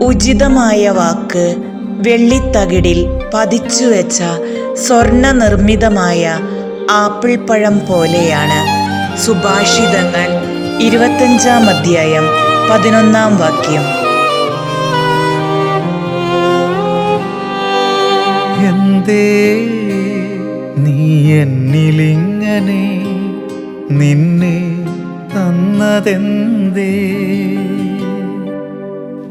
ഉചിതമായ വാക്ക് വെള്ളിത്തകിടിൽ പതിച്ചുവെച്ച സ്വർണ നിർമ്മിതമായ ആപ്പിൾ പഴം പോലെയാണ് സുഭാഷിതങ്ങൾ ഇരുപത്തഞ്ചാം അധ്യായം പതിനൊന്നാം വാക്യം. എന്തേ നീ എന്നിലിങ്ങനെ നിന്നെ തന്നതെന്തേ?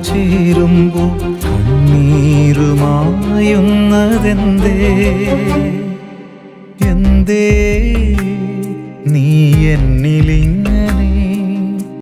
ചേരുമ്പോൾ കണ്ണീരുമായുന്നതെന്തേ എന്തേ? നീ എന്നിലിങ്ങനെ